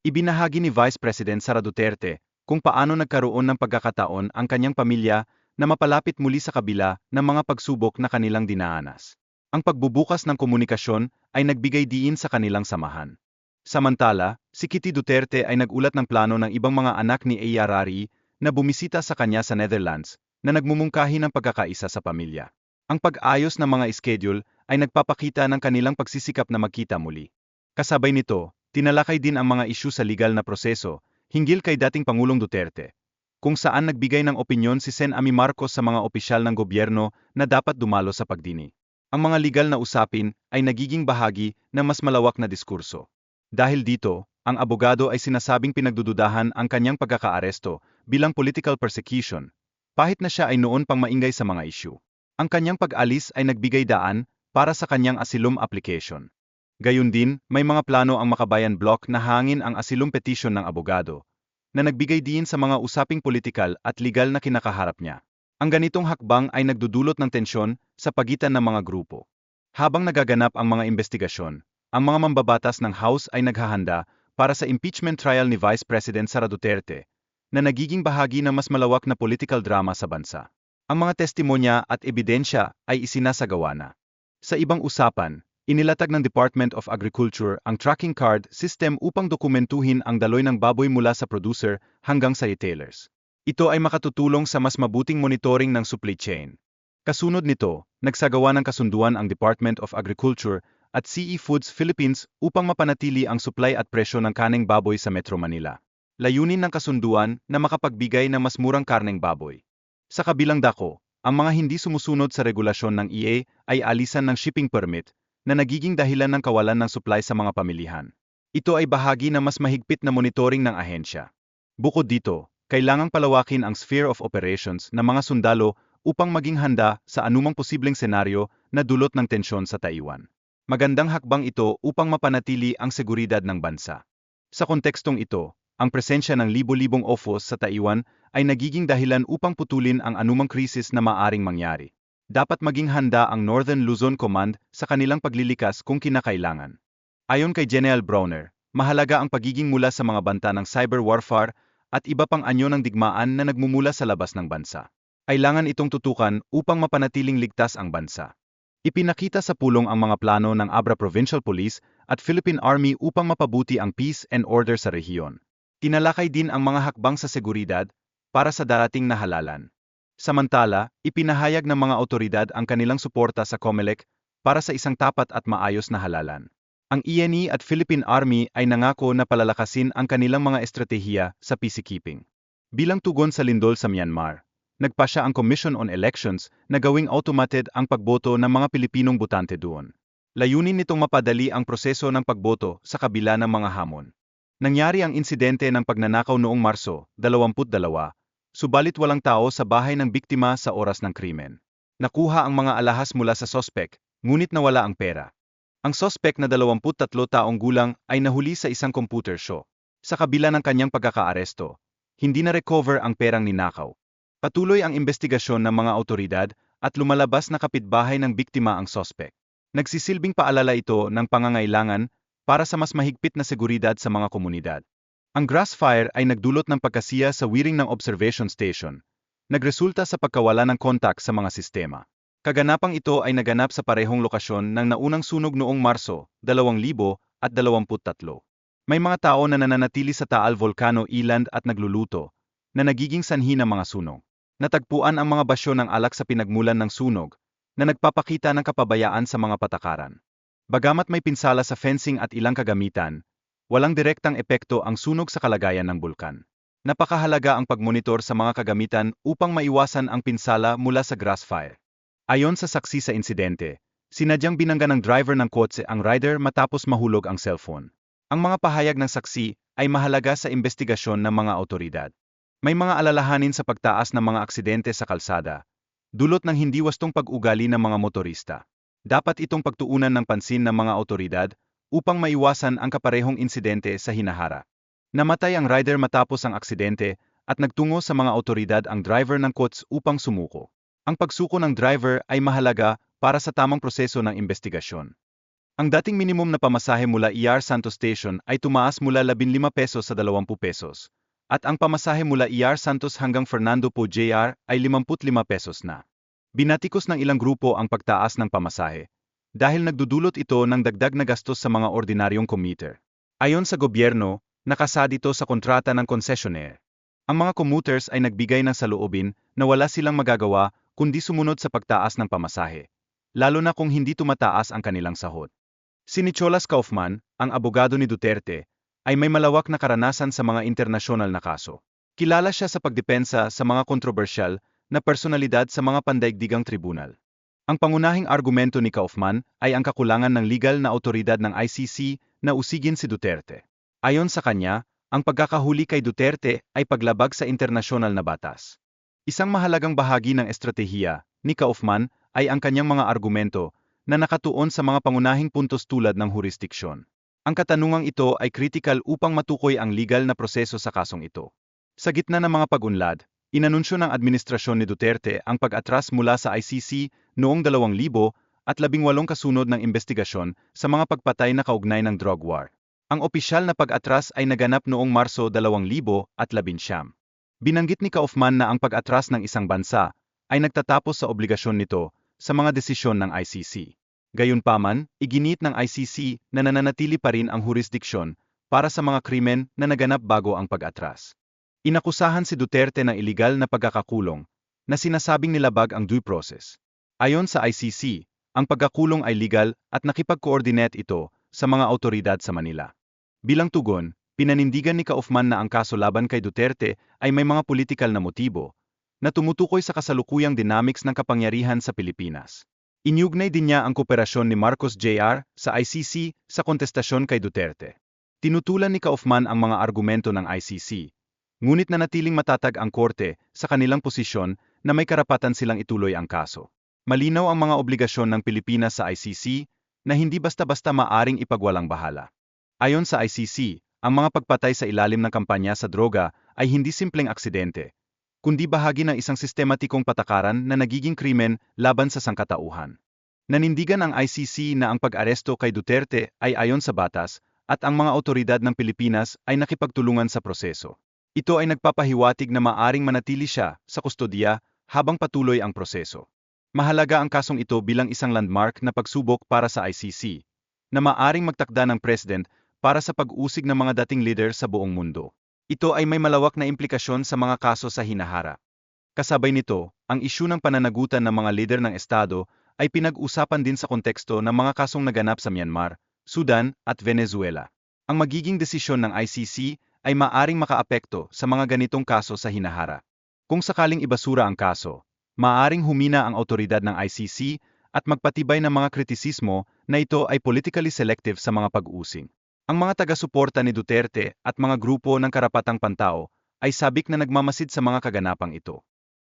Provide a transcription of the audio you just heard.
Ibinahagi ni Vice President Sara Duterte kung paano nagkaroon ng pagkakataon ang kanyang pamilya na mapalapit muli sa kabila ng mga pagsubok na kanilang dinaanas. Ang pagbubukas ng komunikasyon ay nagbigay diin sa kanilang samahan. Samantala, si Kitty Duterte ay nagulat ng plano ng ibang mga anak ni Aya Rari na bumisita sa kanya sa Netherlands na nagmumungkahi ng pagkakaisa sa pamilya. Ang pag-ayos ng mga schedule ay nagpapakita ng kanilang pagsisikap na magkita muli. Kasabay nito, tinalakay din ang mga isyu sa legal na proseso hinggil kay dating Pangulong Duterte, kung saan nagbigay ng opinyon si Sen Ami Marcos sa mga opisyal ng gobyerno na dapat dumalo sa pagdini. Ang mga legal na usapin ay nagiging bahagi ng mas malawak na diskurso. Dahil dito, ang abogado ay sinasabing pinagdududahan ang kanyang pagkakaaresto bilang political persecution, pahit na siya ay noon pang maingay sa mga isyu. Ang kanyang pag-alis ay nagbigay daan para sa kanyang asylum application. Gayun din, may mga plano ang Makabayan Block na hangin ang asylum petition ng abogado, na nagbigay din sa mga usaping politikal at legal na kinakaharap niya. Ang ganitong hakbang ay nagdudulot ng tensyon sa pagitan ng mga grupo. Habang nagaganap ang mga investigasyon, ang mga mambabatas ng House ay naghahanda para sa impeachment trial ni Vice President Sara Duterte, na nagiging bahagi ng mas malawak na political drama sa bansa. Ang mga testimonya at ebidensya ay isinasagawa na. Sa ibang usapan, inilatag ng Department of Agriculture ang tracking card system upang dokumentuhin ang daloy ng baboy mula sa producer hanggang sa retailers. Ito ay makatutulong sa mas mabuting monitoring ng supply chain. Kasunod nito, nagsagawa ng kasunduan ang Department of Agriculture at CE Foods Philippines upang mapanatili ang supply at presyo ng kaneng baboy sa Metro Manila. Layunin ng kasunduan na makapagbigay ng mas murang karneng baboy. Sa kabilang dako, ang mga hindi sumusunod sa regulasyon ng EA ay alisan ng shipping permit na nagiging dahilan ng kawalan ng supply sa mga pamilihan. Ito ay bahagi ng mas mahigpit na monitoring ng ahensya. Bukod dito, kailangang palawakin ang sphere of operations ng mga sundalo upang maging handa sa anumang posibleng senaryo na dulot ng tensyon sa Taiwan. Magandang hakbang ito upang mapanatili ang seguridad ng bansa. Sa kontekstong ito, ang presensya ng libo-libong OFOS sa Taiwan ay nagiging dahilan upang putulin ang anumang krisis na maaring mangyari. Dapat maging handa ang Northern Luzon Command sa kanilang paglilikas kung kinakailangan. Ayon kay General Browner, mahalaga ang pagiging mula sa mga banta ng cyber warfare at iba pang anyo ng digmaan na nagmumula sa labas ng bansa. Kailangan itong tutukan upang mapanatiling ligtas ang bansa. Ipinakita sa pulong ang mga plano ng Abra Provincial Police at Philippine Army upang mapabuti ang peace and order sa rehiyon. Tinalakay din ang mga hakbang sa seguridad para sa darating na halalan. Samantala, ipinahayag ng mga otoridad ang kanilang suporta sa COMELEC para sa isang tapat at maayos na halalan. Ang ENE at Philippine Army ay nangako na palalakasin ang kanilang mga estratehiya sa peacekeeping. Bilang tugon sa lindol sa Myanmar, nagpasya ang Commission on Elections na gawing automated ang pagboto ng mga Pilipinong botante doon. Layunin nitong mapadali ang proseso ng pagboto sa kabila ng mga hamon. Nangyari ang insidente ng pagnanakaw noong Marso, 22, subalit walang tao sa bahay ng biktima sa oras ng krimen. Nakuha ang mga alahas mula sa sospek, ngunit nawala ang pera. Ang sospek na 23 taong gulang ay nahuli sa isang computer show. Sa kabila ng kanyang pagkakaaresto, hindi na recover ang perang ninakaw. Patuloy ang investigasyon ng mga otoridad at lumalabas na kapitbahay ng biktima ang sospek. Nagsisilbing paalala ito ng pangangailangan para sa mas mahigpit na seguridad sa mga komunidad. Ang grass fire ay nagdulot ng pagkasiya sa wiring ng observation station, nagresulta sa pagkawala ng kontak sa mga sistema. Kaganapang ito ay naganap sa parehong lokasyon ng naunang sunog noong Marso, 2023. May mga tao na nananatili sa Taal Volcano Island at nagluluto, na nagiging sanhi ng mga sunog. Natagpuan ang mga basyo ng alak sa pinagmulan ng sunog, na nagpapakita ng kapabayaan sa mga patakaran. Bagamat may pinsala sa fencing at ilang kagamitan, walang direktang epekto ang sunog sa kalagayan ng bulkan. Napakahalaga ang pagmonitor sa mga kagamitan upang maiwasan ang pinsala mula sa grass fire. Ayon sa saksi sa insidente, sinadyang binangga ng driver ng kotse ang rider matapos mahulog ang cellphone. Ang mga pahayag ng saksi ay mahalaga sa investigasyon ng mga otoridad. May mga alalahanin sa pagtaas ng mga aksidente sa kalsada, dulot ng hindi wastong pag-ugali ng mga motorista. Dapat itong pagtuunan ng pansin ng mga otoridad upang maiwasan ang kaparehong insidente sa hinahara. Namatay ang rider matapos ang aksidente at nagtungo sa mga otoridad ang driver ng kots upang sumuko. Ang pagsuko ng driver ay mahalaga para sa tamang proseso ng investigasyon. Ang dating minimum na pamasahe mula ER Santos Station ay tumaas mula 15 pesos sa 20 pesos, at ang pamasahe mula ER Santos hanggang Fernando Po JR ay 55 pesos na. Binatikos ng ilang grupo ang pagtaas ng pamasahe, dahil nagdudulot ito ng dagdag na gastos sa mga ordinaryong commuter. Ayon sa gobyerno, nakasad ito sa kontrata ng concessionaire. Ang mga commuters ay nagbigay ng saloobin na wala silang magagawa kundi sumunod sa pagtaas ng pamasahe, lalo na kung hindi tumataas ang kanilang sahod. Si Nicholas Kaufman, ang abogado ni Duterte, ay may malawak na karanasan sa mga internasyonal na kaso. Kilala siya sa pagdepensa sa mga kontrobersyal na personalidad sa mga pandaigdigang tribunal. Ang pangunahing argumento ni Kaufman ay ang kakulangan ng legal na autoridad ng ICC na usigin si Duterte. Ayon sa kanya, ang pagkakahuli kay Duterte ay paglabag sa internasyonal na batas. Isang mahalagang bahagi ng estratehiya ni Kaufman ay ang kanyang mga argumento na nakatuon sa mga pangunahing puntos tulad ng jurisdiksyon. Ang katanungang ito ay critical upang matukoy ang legal na proseso sa kasong ito. Sa gitna ng mga pag-unlad, inanunsyo ng administrasyon ni Duterte ang pag-atras mula sa ICC noong 2000 at labing walong kasunod ng investigasyon sa mga pagpatay na kaugnay ng drug war. Ang opisyal na pag-atras ay naganap noong Marso 2019. Binanggit ni Kaufman na ang pag-atras ng isang bansa ay nagtatapos sa obligasyon nito sa mga desisyon ng ICC. Gayunpaman, iginit ng ICC na nananatili pa rin ang jurisdiksyon para sa mga krimen na naganap bago ang pag-atras. Inakusahan si Duterte ng iligal na pagkakakulong na sinasabing nilabag ang due process. Ayon sa ICC, ang pagkakulong ay legal at nakipag-coordinate ito sa mga autoridad sa Manila. Bilang tugon, pinanindigan ni Kaufman na ang kaso laban kay Duterte ay may mga politikal na motibo na tumutukoy sa kasalukuyang dynamics ng kapangyarihan sa Pilipinas. Inyugnay din niya ang kooperasyon ni Marcos Jr. sa ICC sa kontestasyon kay Duterte. Tinutulan ni Kaufman ang mga argumento ng ICC, ngunit nanatiling matatag ang korte sa kanilang posisyon na may karapatan silang ituloy ang kaso. Malinaw ang mga obligasyon ng Pilipinas sa ICC na hindi basta-basta maaring ipagwalang bahala. Ayon sa ICC, ang mga pagpatay sa ilalim ng kampanya sa droga ay hindi simpleng aksidente, kundi bahagi ng isang sistematikong patakaran na nagiging krimen laban sa sangkatauhan. Nanindigan ang ICC na ang pag-aresto kay Duterte ay ayon sa batas at ang mga otoridad ng Pilipinas ay nakipagtulungan sa proseso. Ito ay nagpapahiwatig na maaring manatili siya sa kustodiya habang patuloy ang proseso. Mahalaga ang kasong ito bilang isang landmark na pagsubok para sa ICC, na maaring magtakda ng president para sa pag-usig ng mga dating leader sa buong mundo. Ito ay may malawak na implikasyon sa mga kaso sa hinahara. Kasabay nito, ang isyu ng pananagutan ng mga lider ng Estado ay pinag-usapan din sa konteksto ng mga kasong naganap sa Myanmar, Sudan at Venezuela. Ang magiging desisyon ng ICC ay maaring makaapekto sa mga ganitong kaso sa hinahara. Kung sakaling ibasura ang kaso, maaring humina ang autoridad ng ICC at magpatibay ng mga kritisismo na ito ay politically selective sa mga pag-using. Ang mga taga-suporta ni Duterte at mga grupo ng karapatang pantao ay sabik na nagmamasid sa mga kaganapang ito.